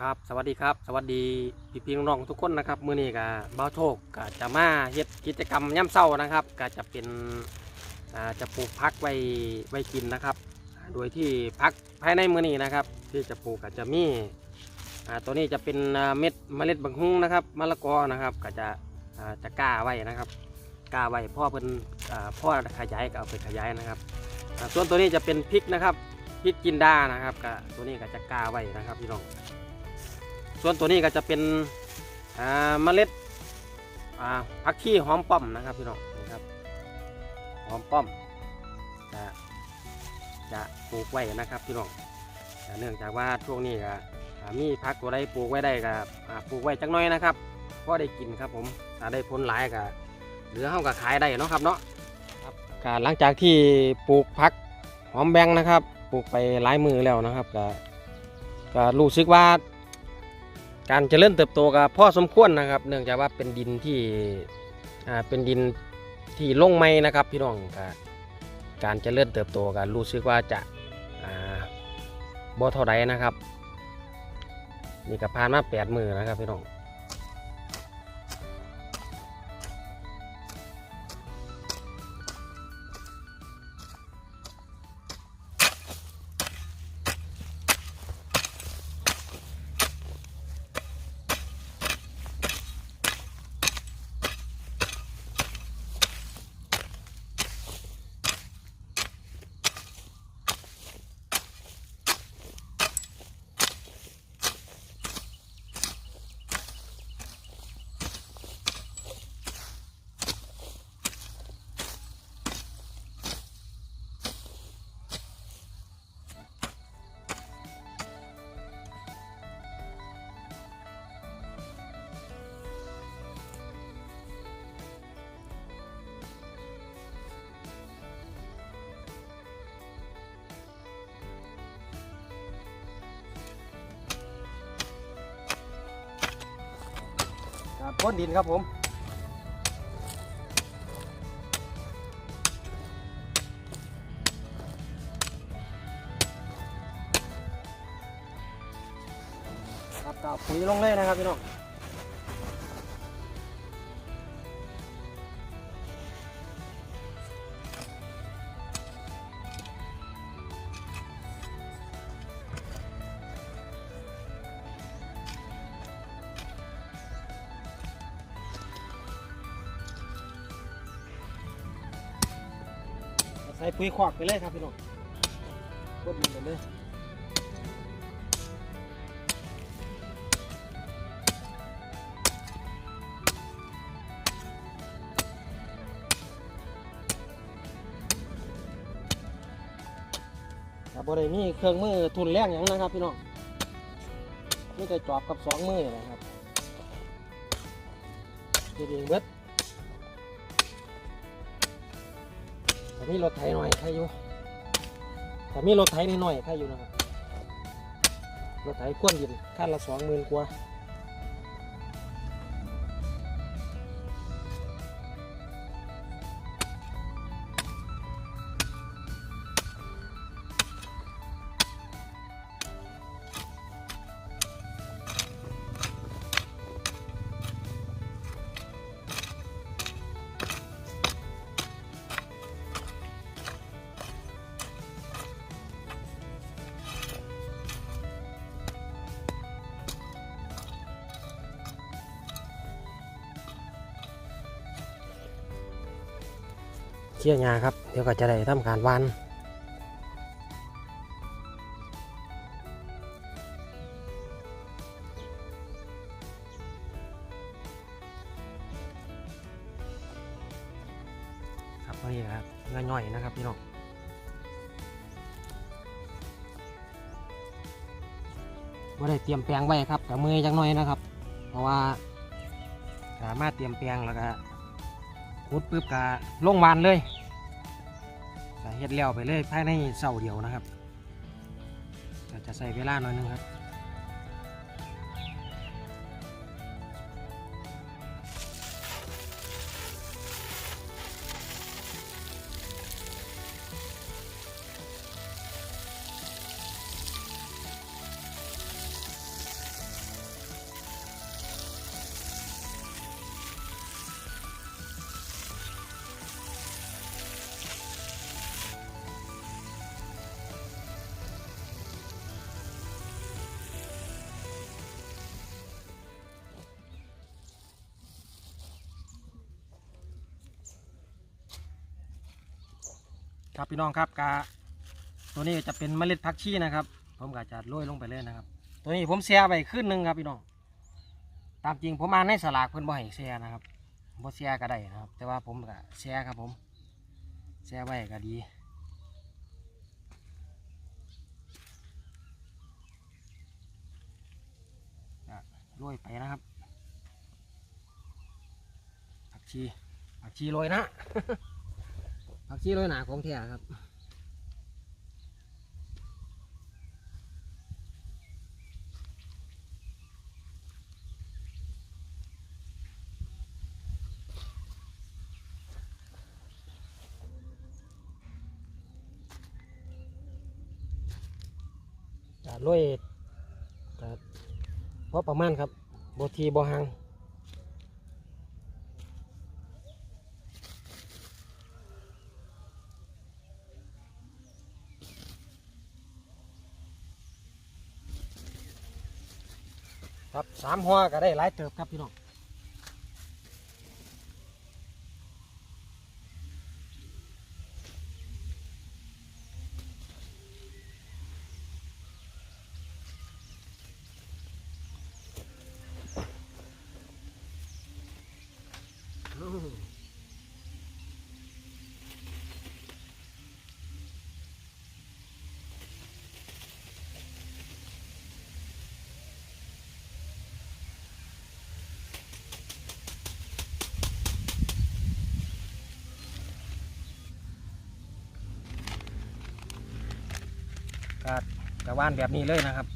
ครับสวัสดีครับ สวัสดีพี่พี่น้องๆทุกคนนะครับมื้อนี้ก็บ้าวโชคก็จะมาเฮ็ดกิจกรรมย่ำเช้านะครับก็จะเป็นจะปลูกพักไว้ไว้กินนะครับ โดยที่พักภายในมื้อนี้นะครับ ที่จะปลูกก็จะมีตัวนี้จะเป็นเม็ดเมล็ดบังฮุงนะครับมะละกอนะครับก็จะจะกล้าไว้นะครับกล้าไว้พ่อเพิ่นพ่อขยายก็เอาไปขยายนะครับ ส่วนตัวนี้จะเป็นพริกนะครับพริกจินดานะครับก็ตัวนี้ก็จะกล้าไว้นะครับพี่น้อง ส่วนตัวนี้ก็จะเป็นเมล็ดอ่าผักชีหอมป้อมนะครับพี่น้องนี่ครับหอมป้อมจะจะปลูกไว้นะครับพี่น้องเนื่องจากว่าช่วงนี้ก็มีผักตัวใดปลูกไว้ได้ก็ปลูกไว้จักน้อยนะครับพอได้กินครับผมถ้าได้ผลหลายก็เหลือเฮาก็ขายได้เนาะครับเนาะครับก็หลังจากที่ปลูกผักหอมแบงนะครับ ปลูกไปหลายมือแล้วนะครับก็ก็รู้สึกว่า การเจริญเติบโตกับพ่อสมควรนะครับ เนื่องจากว่าเป็นดินที่อ่าเป็นดินที่ลงไม้นะครับ พี่น้องกการเจริญเติบโตก็รู้สึกว่าจะอ่าบ่เท่าไรนะครับนี่ก็ผ่านมาแปดมือนะครับพี่น้อง พ้นดินครับผมครับก็เอาปุ๋ยลงเลยนะครับพี่น้อง ส่ปุ๋ยขวากไปเลยครับพี่น้องกดดินไปเลยครับบริมีเครื่องมือทุนแรงอย่างนะครับพี่น้องนี่จะจอบกับสองมือนะครับดีดีเบิด ถ้ามีรถไถหน่อยใครอยู่ถ้ามีรถไถนิดหน่อยใครอยู่นะครับรถไถก้วนดินขั้นละสองหมื่นกว่า เชี่ยงาครับ เดี๋ยวก็จะได้ทำการวานครับนี่นะครับเงาย่อยนะครับพี่น้องว่าได้เตรียมแปลงไว้ครับกับมือจังหน่อยนะครับ เพราะว่าสามารถเตรียมแปลงแล้วก็ขุดปุ๊บก็ลงวานเลย เฮ็ดแล้วไปเลยภายในเสาเดียวนะครับก็จะใส่เวลาหน่อยนึงครับ ครับพี่น้องครับกาตัวนี้จะเป็นเมล็ดผักชีนะครับ ผมก็จะโรยลงไปเลยนะครับ ตัวนี้ผมแช่ไปขึ้นหนึ่งครับพี่น้อง ตามจริงผมอ่านในสลากเพิ่อนบ่ให้แช่นะครับบ่แช่ก็ได้นะครับ แต่ว่าผมก็แช่ครับผมแช่ไว้ก็ดีโรยไปนะครับผักชีผักชีโรยนะ ผักชีโรยหนาของแท้ครับโรยก็พอประมาณครับบทีบห่าง ครับสามหัวก็ได้หลายเติบครับพี่น้อง ก็จะว่านแบบนี้เลยนะครับ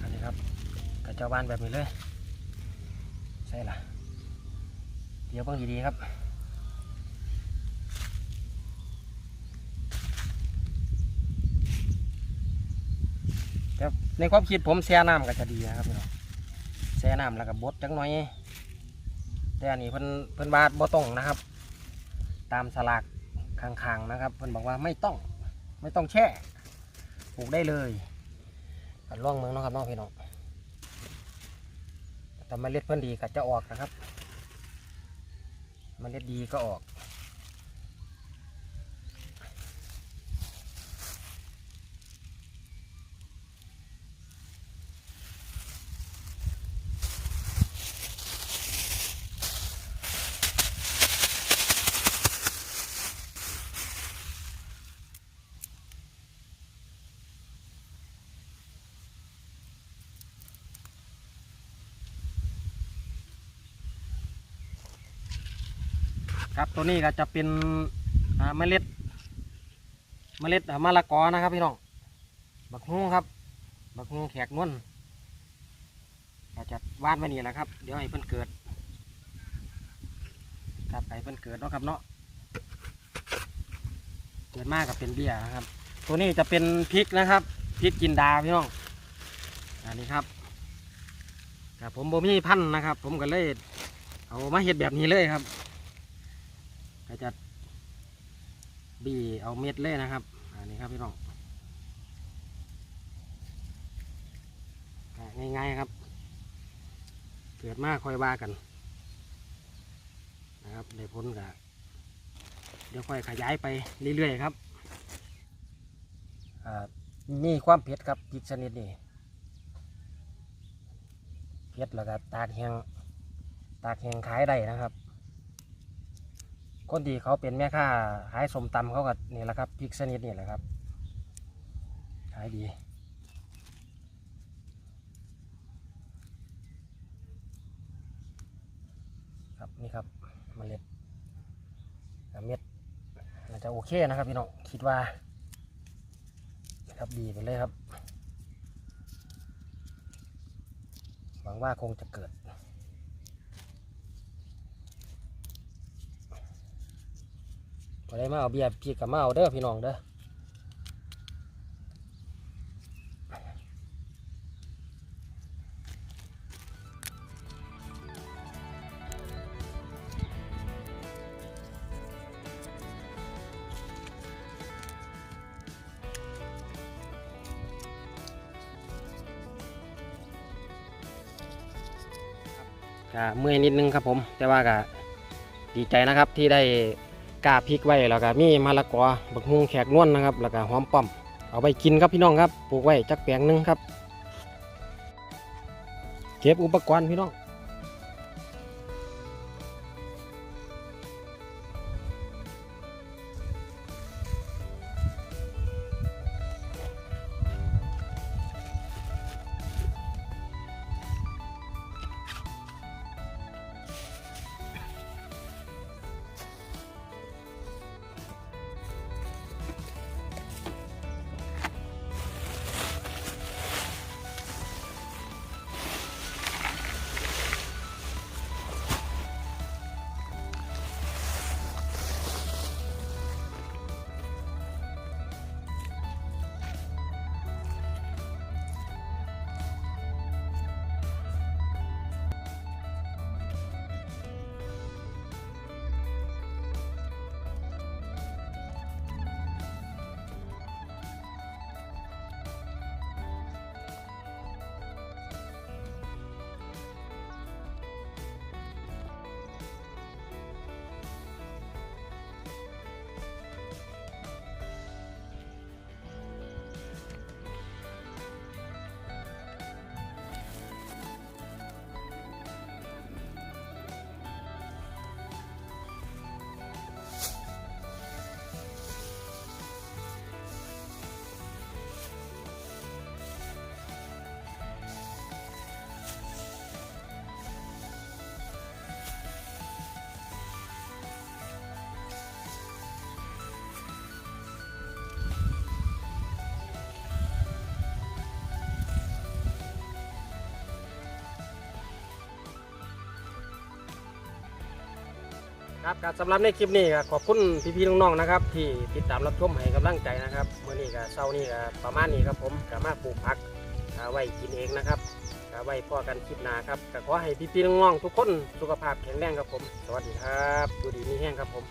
อันนี้ครับก็จะว่านแบบนี้เลยใช่ละเดี๋ยวเบิ่งดีๆครับแต่ในความคิดผมแช่น้ำก็จะดีนะครับพี่น้องแช่น้ำแล้วก็บดจังหน่อย แต่อันนี้เพิ่นเพิ่นวาดบ่ต้องนะครับ ตามสลากข้างๆนะครับเพิ่นบอกว่าไม่ต้องไม่ต้องแช่ปลูกได้เลยก็ล่องเมืองเนาะครับน้องพี่น้องแต่เมล็ดเพิ่นดีก็จะออกนะครับเมล็ดดีก็ออก ครับตัวนี้ก็จะเป็นเมล็ด เมล็ดมะละกอนะครับพี่น้องบักฮุ้งครับ บักฮุ้งแขกนวลก็จะวาดไว้นี่แหละครับ เดี๋ยวให้เพิ่นเกิดครับให้เพิ่นเกิดเนาะครับเนาะเกิดมากกับเป็นเบี้ยนะครับ ตัวนี้จะเป็นพริกนะครับพริกจินดาพี่น้องอันนี้ครับครับผมบ่มีพันธุ์นะครับ ผมก็เลยเอามาเห็ดแบบนี้เลยครับ ก็จะบีเอาเม็ดเลยนะครับ อันนี้ครับพี่น้องง่ายๆครับ เกิดมากค่อยว่ากันนะครับได้ผลกะเดี๋ยวค่อยขยายไปเรื่อยๆครับอ่ามีความเผ็ดครับพริกชนิดนี้เผ็ดแล้วก็ตากแห้งตากแห้งขายได้นะครับ คนที่เขาเป็นแม่ค้าขายสมตำเขาก็นี่แหละครับพริกชนิดนี่แหละครับขายดีครับนี่ครับเมล็ดเม็ดน่าจะโอเคนะครับพี่น้องคิดว่าครับดีไปเลยครับหวังว่าคงจะเกิด ก็ได้มาเอาเบียร์พี่กับมาเอาเด้อพี่น้องเด้อเมื่อยนิดนึงครับผม แต่ว่าก็ดีใจนะครับที่ได้ กาพริกไว้แล้วก็มีมะละกอบักฮุงแขกนวลนะครับ แล้วก็หอมป้อม เอาไปกินครับพี่น้องครับ ปลูกไว้จักแปลงหนึงครับ เก็บอุปกรณ์พี่น้อง ครับก็สำหรับในคลิปนี้ก็ขอบคุณพี่ๆน้องๆนะครับ ที่ติดตามรับชมให้กำลังใจนะครับเมื่อนี้ก็เช้านี้ก็ประมาณนี้ครับผมก็มาปลูกผักก็ไว้กินเองนะครับก็ไว้พอกันคลิปหน้าครับก็ขอให้พี่ๆน้องๆทุกคนสุขภาพแข็งแรงครับผม สวัสดีครับดูดีมีแห้งครับผม